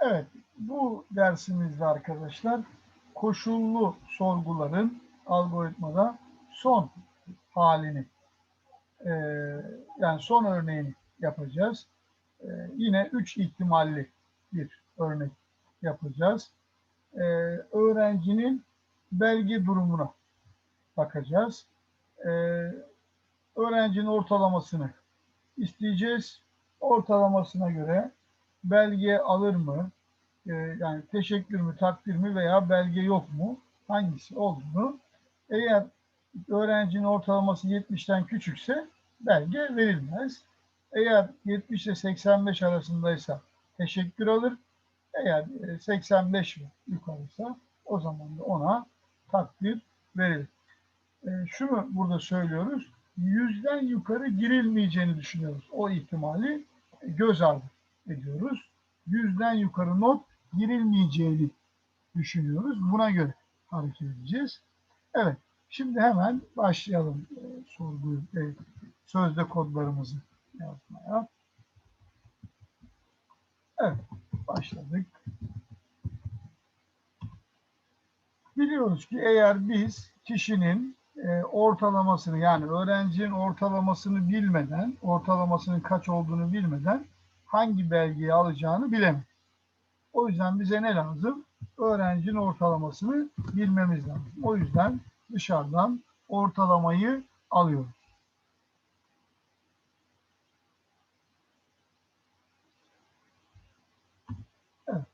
Evet, bu dersimizde arkadaşlar koşullu sorguların algoritmada son halini e, yani son örneğini yapacağız. E, yine üç ihtimalli bir örnek yapacağız. E, öğrencinin belge durumuna bakacağız. E, öğrencinin ortalamasını isteyeceğiz. Ortalamasına göre belge alır mı? Ee, yani teşekkür mü, takdir mi veya belge yok mu? Hangisi olduğunu. Eğer öğrencinin ortalaması 70'ten küçükse belge verilmez. Eğer 70 ile 85 arasındaysa teşekkür alır. Eğer 85 ve yukarıysa o zaman da ona takdir verilir. E, şunu burada söylüyoruz. Yüzden yukarı girilmeyeceğini düşünüyoruz. O ihtimali göz ardı ediyoruz. Yüzden yukarı not girilmeyeceğini düşünüyoruz. Buna göre hareket edeceğiz. Evet. Şimdi hemen başlayalım e, sorguyu, e, sözde kodlarımızı yazmaya. Evet. Başladık. Biliyoruz ki eğer biz kişinin e, ortalamasını yani öğrencinin ortalamasını bilmeden, ortalamasının kaç olduğunu bilmeden hangi belgeyi alacağını bilemez. O yüzden bize ne lazım? Öğrencinin ortalamasını bilmemiz lazım. O yüzden dışarıdan ortalamayı alıyoruz. Evet.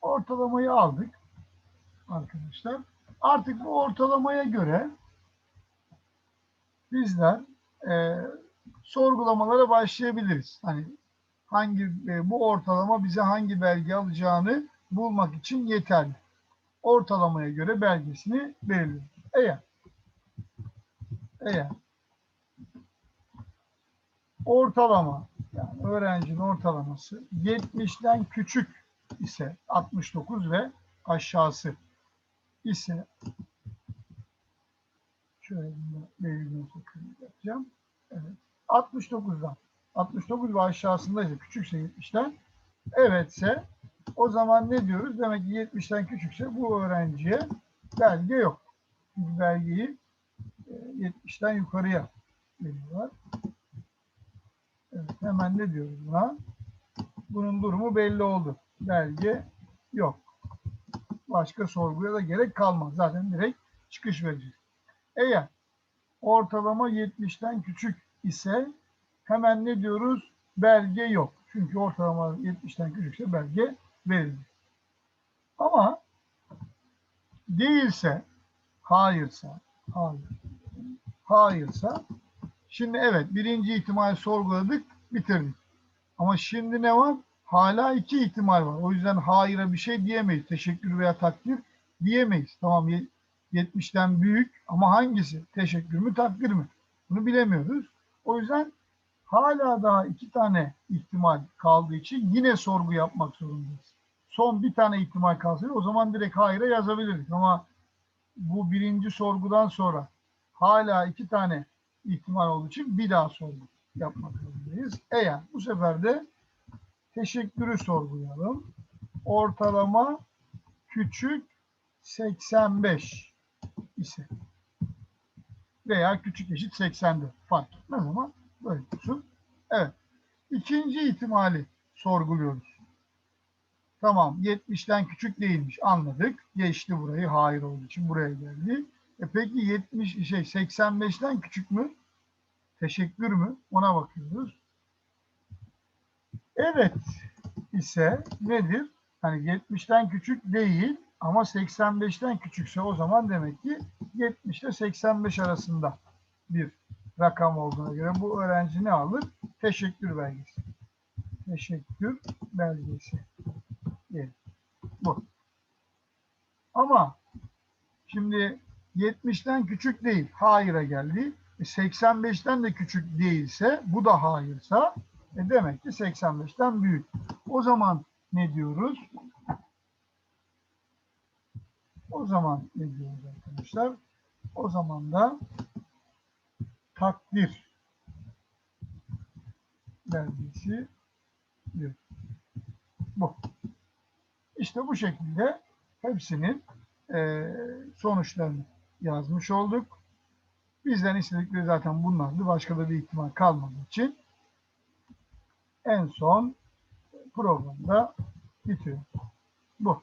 Ortalamayı aldık arkadaşlar. Artık bu ortalamaya göre bizler e, sorgulamalara başlayabiliriz. Hani hangi e, bu ortalama bize hangi belge alacağını bulmak için yeterli. Ortalamaya göre belgesini belirliyoruz. Eğer eğer ortalama yani öğrencinin ortalaması 70'den küçük ise 69 ve aşağısı ise şöyle belirgin yapacağım. Evet. 69'dan 69 ve aşağısındaysa küçükse 70'ten evetse o zaman ne diyoruz? Demek ki 70'ten küçükse bu öğrenciye belge yok. Çünkü belgeyi 70'ten e, yukarıya veriyorlar. Evet, hemen ne diyoruz buna? Bunun durumu belli oldu. Belge yok. Başka sorguya da gerek kalmaz. Zaten direkt çıkış vereceğiz. Eğer ortalama 70'ten küçük ise hemen ne diyoruz? Belge yok. Çünkü ortalama 70'ten küçükse belge verilir. Ama değilse, hayırsa, hayır, hayırsa, şimdi evet birinci ihtimal sorguladık, bitirdik. Ama şimdi ne var? Hala iki ihtimal var. O yüzden hayır'a bir şey diyemeyiz. Teşekkür veya takdir diyemeyiz. Tamam 70'ten büyük ama hangisi? Teşekkür mü, takdir mi? Bunu bilemiyoruz. O yüzden hala daha iki tane ihtimal kaldığı için yine sorgu yapmak zorundayız. Son bir tane ihtimal kalsaydı o zaman direkt hayır'a yazabilirdik ama bu birinci sorgudan sonra hala iki tane ihtimal olduğu için bir daha sorgu yapmak zorundayız. Eğer bu sefer de teşekkürü sorgulayalım. Ortalama küçük 85 ise veya küçük eşit 80'de fark etmez ama böyle dursun. Evet. İkinci ihtimali sorguluyoruz. Tamam 70'ten küçük değilmiş anladık. Geçti burayı hayır olduğu için buraya geldi. E peki 70 şey 85'ten küçük mü? Teşekkür mü? Ona bakıyoruz. Evet ise nedir? Hani 70'ten küçük değil ama 85'ten küçükse o zaman demek ki 70 ile 85 arasında bir rakam olduğuna göre bu öğrenci ne alır? Teşekkür belgesi. Teşekkür belgesi. Evet. Bu. Ama şimdi 70'ten küçük değil. Hayır'a geldi. E 85'ten de küçük değilse bu da hayırsa e demek ki 85'ten büyük. O zaman ne diyoruz? O zaman ne diyoruz arkadaşlar? O zaman da takdir belgesi diyor. Bu. İşte bu şekilde hepsinin e, sonuçlarını yazmış olduk. Bizden istedikleri zaten bunlardı. Başka da bir ihtimal kalmadığı için en son programda bitiyor. Bu.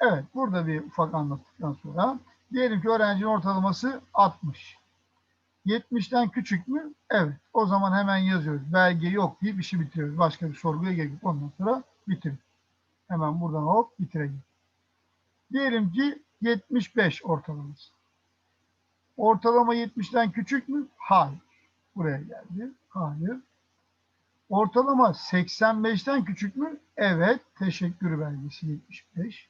Evet, burada bir ufak anlattıktan sonra diyelim ki öğrencinin ortalaması 60. 70'ten küçük mü? Evet. O zaman hemen yazıyoruz. Belge yok deyip işi bitiriyoruz. Başka bir sorguya yok. Ondan sonra bitirin. Hemen buradan hop bitirelim. Diyelim ki 75 ortalaması. Ortalama 70'ten küçük mü? Hayır. Buraya geldi. Hayır. Ortalama 85'ten küçük mü? Evet. Teşekkür belgesi 75.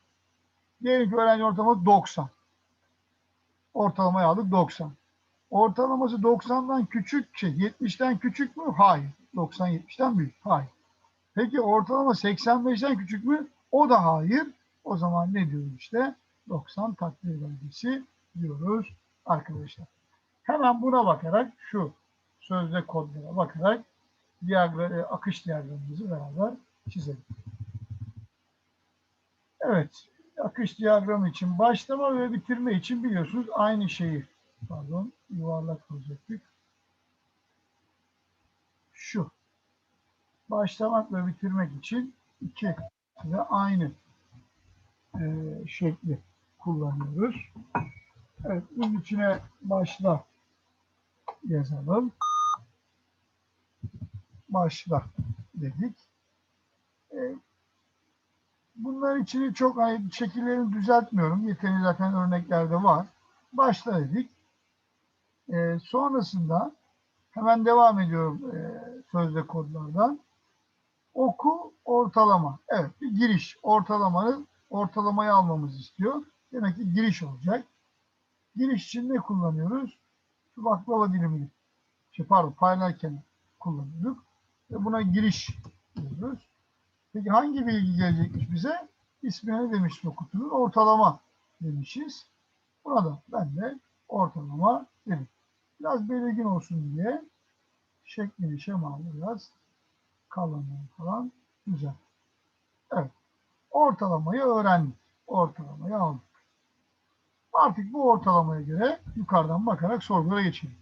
Diyelim ki öğrenci ortalaması 90. Ortalamayı aldık 90. Ortalaması 90'dan küçük, şey 70'ten küçük mü? Hayır. 90 70'ten büyük. Hayır. Peki ortalama 85'ten küçük mü? O da hayır. O zaman ne diyoruz işte? 90 takdir belgesi diyoruz arkadaşlar. Hemen buna bakarak şu sözde kodlara bakarak diyagram, e, akış diyagramımızı beraber çizelim. Evet, akış diyagramı için başlama ve bitirme için biliyorsunuz aynı şeyi, pardon yuvarlak olacaktık. Şu, başlamak ve bitirmek için iki ve aynı e, şekli kullanıyoruz. Evet, bunun içine başla yazalım. Başla dedik. E, bunların içini çok ayıp şekillerini düzeltmiyorum. Yeterince zaten örneklerde var. Başla dedik. E, sonrasında hemen devam ediyorum e, sözde kodlardan. Oku ortalama. Evet bir giriş. Ortalamanın ortalamayı almamızı istiyor. Demek ki giriş olacak. Giriş için ne kullanıyoruz? Şu baklava dilimini. Şey pardon paylarken kullanıyorduk. Ve buna giriş diyoruz. Peki hangi bilgi gelecekmiş bize? İsmini demişiz o kutunun. Ortalama demişiz. Buna da ben de ortalama dedim. Biraz belirgin olsun diye şeklini şemalı biraz kalınlığı falan güzel. Evet. Ortalamayı öğrendik. Ortalamayı aldık. Artık bu ortalamaya göre yukarıdan bakarak sorgulara geçelim.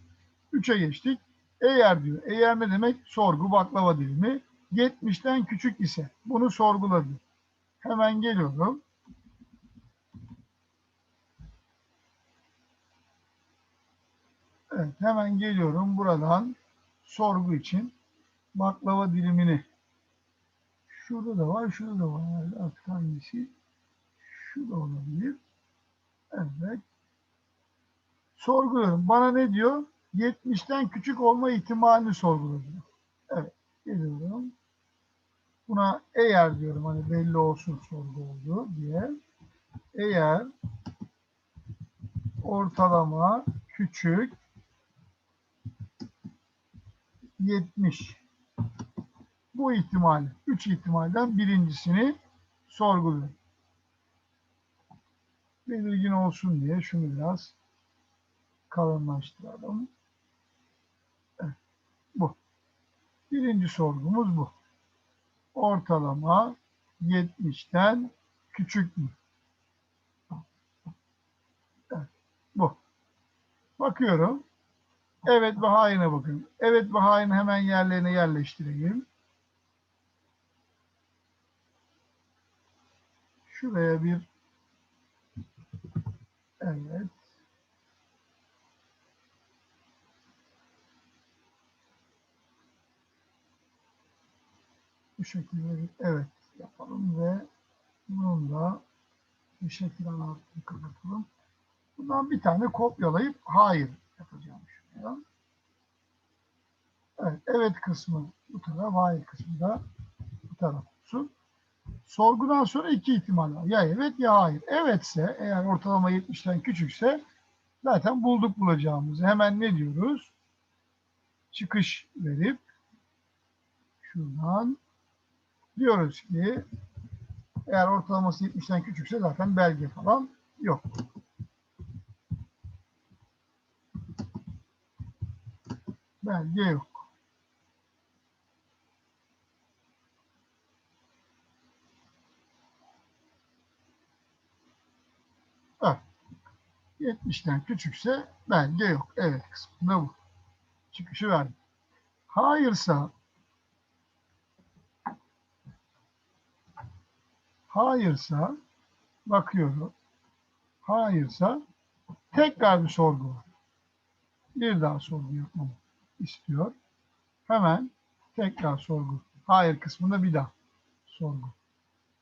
3'e geçtik. Eğer diyor. Eğer ne demek? Sorgu baklava dilimi. 70'ten küçük ise bunu sorguladı. Hemen geliyorum. Evet, hemen geliyorum buradan sorgu için baklava dilimini şurada da var, şurada da var. Artık hangisi? Şu da olabilir. Evet. Sorguluyorum. Bana ne diyor? 70'ten küçük olma ihtimalini sorguluyor. Evet. Geliyorum. Buna eğer diyorum hani belli olsun sorgu oldu diye. Eğer ortalama küçük 70 bu ihtimali, üç ihtimalden birincisini sorguluyor. Belirgin olsun diye şunu biraz kalınlaştıralım. Evet, bu. Birinci sorgumuz bu. Ortalama 70'ten küçük mü? Evet, bu. Bakıyorum. Evet ve hayır'a bakın. Evet ve hayır'ı hemen yerlerine yerleştireyim. Şuraya bir evet bu şekilde bir evet yapalım ve bunun da bir şekilde altını kapatalım. Bundan bir tane kopyalayıp hayır yapacağım şuraya. Evet, evet kısmı bu taraf, hayır kısmı da bu taraf olsun. Sorgudan sonra iki ihtimal var. Ya evet ya hayır. Evetse eğer ortalama 70'ten küçükse zaten bulduk bulacağımızı. Hemen ne diyoruz? Çıkış verip şuradan diyoruz ki eğer ortalaması 70'ten küçükse zaten belge falan yok. belge yok. Bak. 70'ten küçükse belge yok. Evet kısmında bu. Çıkışı verdim. Hayırsa hayırsa bakıyorum. Hayırsa tekrar bir sorgu var. Bir daha sorgu yapmamız istiyor. Hemen tekrar sorgu. Hayır kısmında bir daha sorgu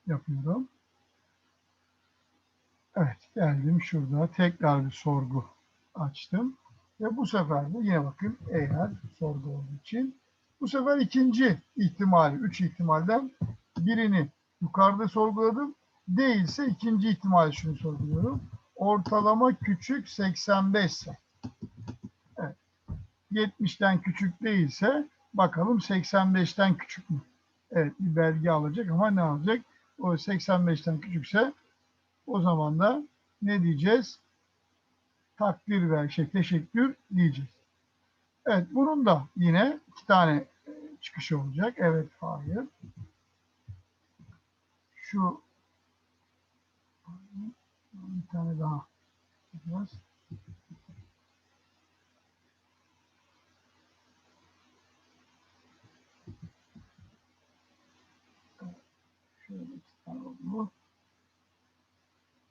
yapıyorum. Evet geldim şurada tekrar bir sorgu açtım. Ve bu sefer de yine bakın eğer sorgu olduğu için bu sefer ikinci ihtimali, üç ihtimalden birini yukarıda sorguladım. Değilse ikinci ihtimal şunu sorguluyorum. Ortalama küçük 85 ise. Evet. 70'ten küçük değilse bakalım 85'ten küçük mü? Evet bir belge alacak ama ne alacak? O 85'ten küçükse o zaman da ne diyeceğiz? Takdir ver, şey, teşekkür diyeceğiz. Evet, bunun da yine iki tane çıkışı olacak. Evet, hayır. Şu bir tane daha yapacağız. Şöyle iki tane oldu.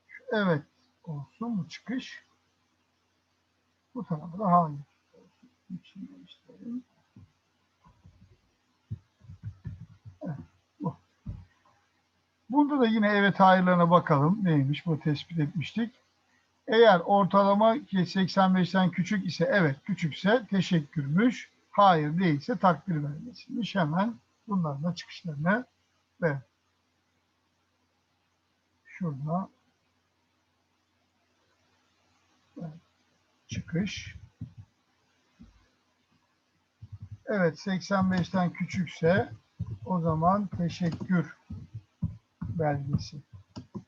Şu evet olsun bu çıkış. Bu tarafı da hayır olsun. Değiştirelim. Bunda da yine evet hayırlarına bakalım. Neymiş bu tespit etmiştik. Eğer ortalama 85'ten küçük ise evet küçükse teşekkürmüş. Hayır değilse takdir vermesiymiş. Hemen bunların da çıkışlarını ver. Şurada çıkış. Evet 85'ten küçükse o zaman teşekkür belgesi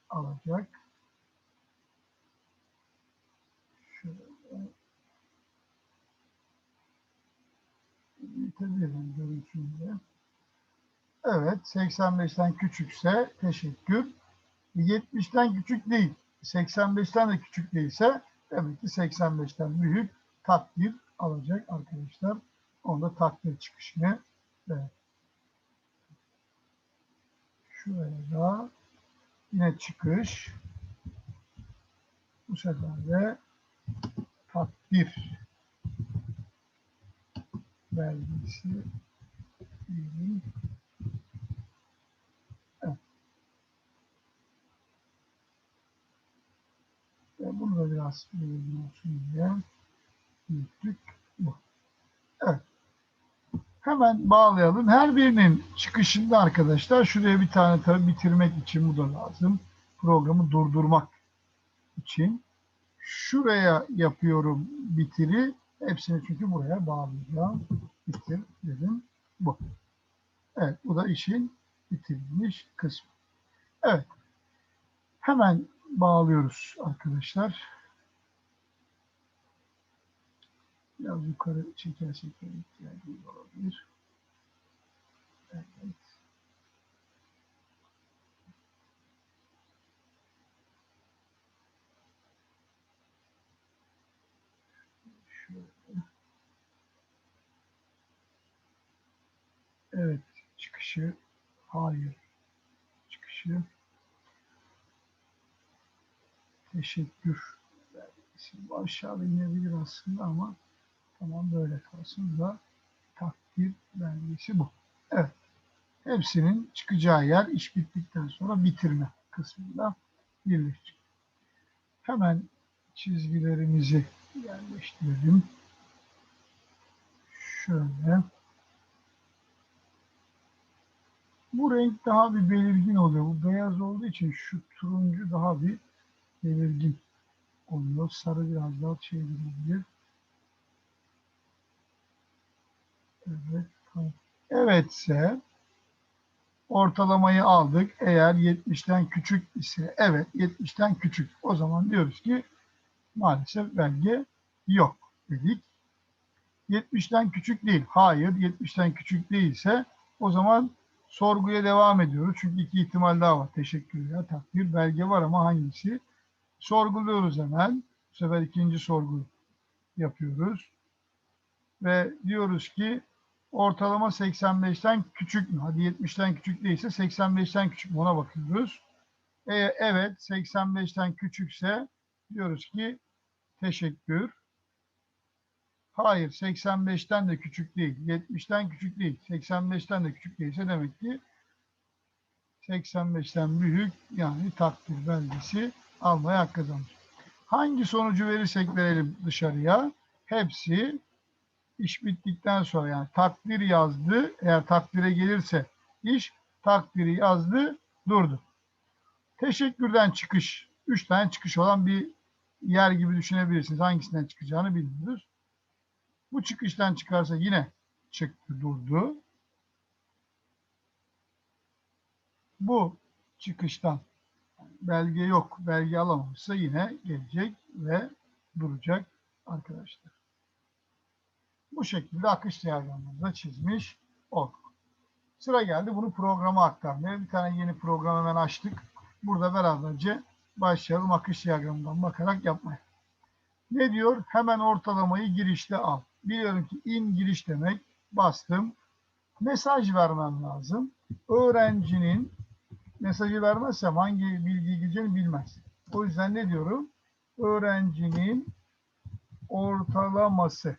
alacak. Şöyle görüntüyle. Evet 85'ten küçükse teşekkür. 70'ten küçük değil. 85'ten de küçük değilse demek ki 85'ten büyük takdir alacak arkadaşlar. Onda takdir çıkışını evet. Şuraya da yine çıkış. Bu sefer de takdir belgesi. Evet. Ve bunu da biraz belirgin olsun diye büyüttük. Bu. Evet. Hemen bağlayalım. Her birinin çıkışında arkadaşlar şuraya bir tane tabii bitirmek için bu da lazım. Programı durdurmak için. Şuraya yapıyorum bitiri. Hepsini çünkü buraya bağlayacağım. Bitir dedim. Bu. Evet bu da işin bitirilmiş kısmı. Evet. Hemen bağlıyoruz arkadaşlar. Biraz yukarı çekersek ihtiyacımız olabilir. Evet. Evet, çıkışı hayır. Çıkışı teşekkür belgesi. Aşağıda inebilir aslında ama tamam böyle kalsın da takdir belgesi bu. Evet. Hepsinin çıkacağı yer iş bittikten sonra bitirme kısmında birleşecek. Hemen çizgilerimizi yerleştirelim. Şöyle. Bu renk daha bir belirgin oluyor. Bu beyaz olduğu için şu turuncu daha bir belirgin oluyor. Sarı biraz daha şey olabilir. Evetse ortalamayı aldık. Eğer 70'ten küçük ise evet 70'ten küçük. O zaman diyoruz ki maalesef belge yok dedik. 70'ten küçük değil. Hayır 70'ten küçük değilse o zaman sorguya devam ediyoruz. Çünkü iki ihtimal daha var. Teşekkürler, takdir, belge var ama hangisi? Sorguluyoruz hemen. Bu sefer ikinci sorgu yapıyoruz. Ve diyoruz ki ortalama 85'ten küçük mü? Hadi 70'ten küçük değilse 85'ten küçük mü? Ona bakıyoruz. E, evet 85'ten küçükse diyoruz ki teşekkür. Hayır 85'ten de küçük değil. 70'ten küçük değil. 85'ten de küçük değilse demek ki 85'ten büyük yani takdir belgesi almaya hak kazanır. Hangi sonucu verirsek verelim dışarıya hepsi iş bittikten sonra yani takdir yazdı eğer takdire gelirse iş takdiri yazdı durdu. Teşekkürden çıkış. Üç tane çıkış olan bir yer gibi düşünebilirsiniz. Hangisinden çıkacağını bilmiyoruz. Bu çıkıştan çıkarsa yine çıktı durdu. Bu çıkıştan belge yok, belge alamamışsa yine gelecek ve duracak arkadaşlar. Bu şekilde akış diyagramımızda çizmiş olduk. Sıra geldi bunu programa aktarmaya. Bir tane yeni program hemen açtık. Burada beraberce başlayalım akış diyagramından bakarak yapmaya. Ne diyor? Hemen ortalamayı girişte al. Biliyorum ki in giriş demek. Bastım. Mesaj vermem lazım. Öğrencinin mesajı vermezsem hangi bilgiyi gireceğini bilmez. O yüzden ne diyorum? Öğrencinin ortalaması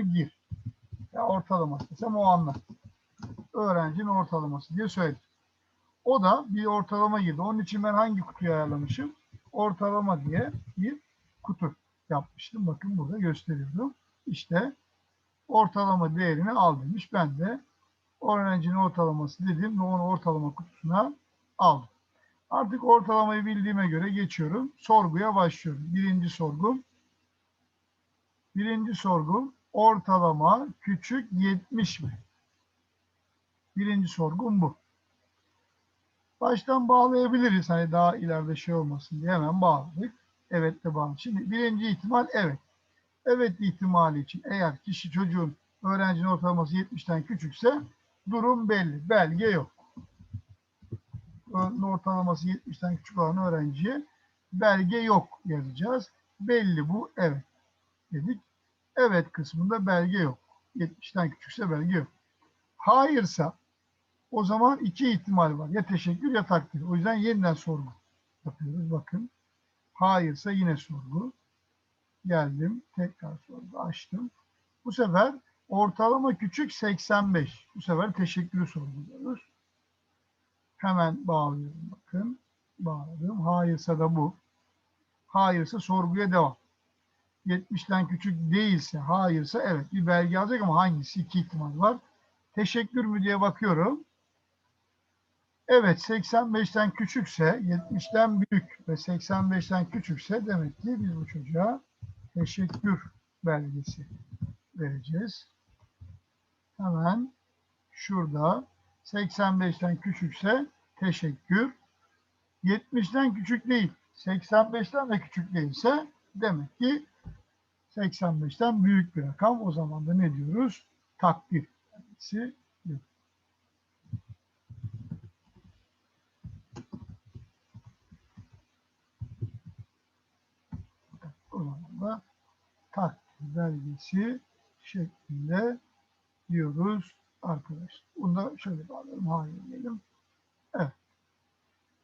gir. Ya ortalaması desem o anlar. Öğrencinin ortalaması diye söyledim. O da bir ortalama girdi. Onun için ben hangi kutuyu ayarlamışım? Ortalama diye bir kutu yapmıştım. Bakın burada gösteriyorum. İşte ortalama değerini al demiş. Ben de öğrencinin ortalaması dedim ve onu ortalama kutusuna aldım. Artık ortalamayı bildiğime göre geçiyorum. Sorguya başlıyorum. Birinci sorgum. Birinci sorgum ortalama küçük 70 mi? Birinci sorgum bu. Baştan bağlayabiliriz. Hani daha ileride şey olmasın diye hemen bağladık. Evet de bağlı. Şimdi birinci ihtimal evet. Evet ihtimali için eğer kişi çocuğun öğrencinin ortalaması 70'ten küçükse durum belli. Belge yok. Ortalaması 70'ten küçük olan öğrenciye belge yok yazacağız. Belli bu. Evet. Dedik. Evet kısmında belge yok. 70'ten küçükse belge yok. Hayırsa o zaman iki ihtimal var. Ya teşekkür ya takdir. O yüzden yeniden sorgu yapıyoruz. Bakın. Hayırsa yine sorgu. Geldim. Tekrar sorgu açtım. Bu sefer ortalama küçük 85. Bu sefer teşekkürü sorguluyoruz. Hemen bağlıyorum. Bakın. Bağladım. Hayırsa da bu. Hayırsa sorguya devam. 70'ten küçük değilse, hayırsa evet bir belge alacak ama hangisi? iki ihtimal var. Teşekkür mü diye bakıyorum. Evet 85'ten küçükse, 70'ten büyük ve 85'ten küçükse demek ki biz bu çocuğa teşekkür belgesi vereceğiz. Hemen şurada 85'ten küçükse teşekkür. 70'ten küçük değil, 85'ten de küçük değilse demek ki 85'ten büyük bir rakam. O zaman da ne diyoruz? Takdir belgesi diyor. O zaman takdir belgesi şeklinde diyoruz arkadaşlar. Bunu da şöyle bağlayalım. Hayır diyelim. Evet.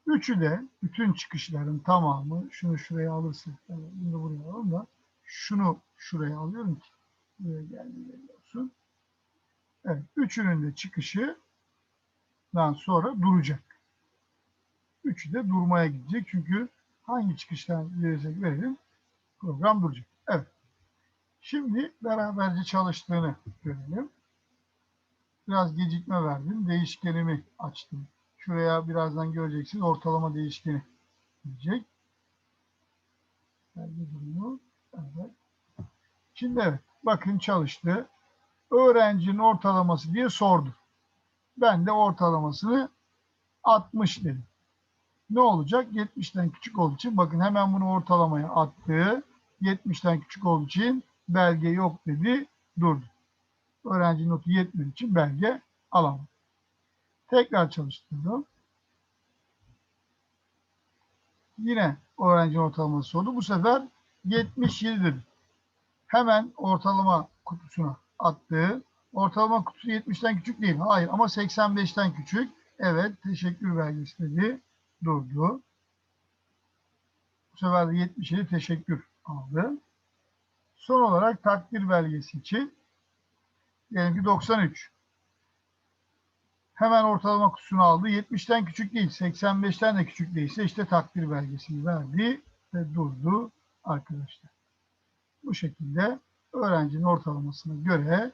Üçü de bütün çıkışların tamamı şunu şuraya alırsak bunu da buraya alalım da şunu şuraya alıyorum ki buraya geldi olsun. Evet. Üçünün de çıkışından sonra duracak. Üçü de durmaya gidecek. Çünkü hangi çıkıştan verirsek verelim program duracak. Evet. Şimdi beraberce çalıştığını görelim. Biraz gecikme verdim. Değişkenimi açtım. Şuraya birazdan göreceksiniz. Ortalama değişkeni diyecek. Belge durumu. Şimdi evet. Bakın çalıştı. Öğrencinin ortalaması diye sordu. Ben de ortalamasını 60 dedim. Ne olacak? 70'ten küçük olduğu için bakın hemen bunu ortalamaya attı. 70'ten küçük olduğu için belge yok dedi. Durdu. Öğrenci notu yetmediği için belge alamadı. Tekrar çalıştırdım. Yine öğrenci ortalaması sordu. Bu sefer 77 dedi. Hemen ortalama kutusuna attığı. Ortalama kutusu 70'ten küçük değil. Hayır ama 85'ten küçük. Evet teşekkür belgesi dedi. Durdu. Bu sefer de 77 teşekkür aldı. Son olarak takdir belgesi için diyelim ki 93. Hemen ortalama kutusunu aldı. 70'ten küçük değil, 85'ten de küçük değilse işte takdir belgesini verdi ve durdu arkadaşlar. Bu şekilde öğrencinin ortalamasına göre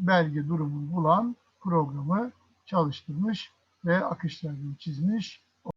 belge durumunu bulan programı çalıştırmış ve akışlarını çizmiş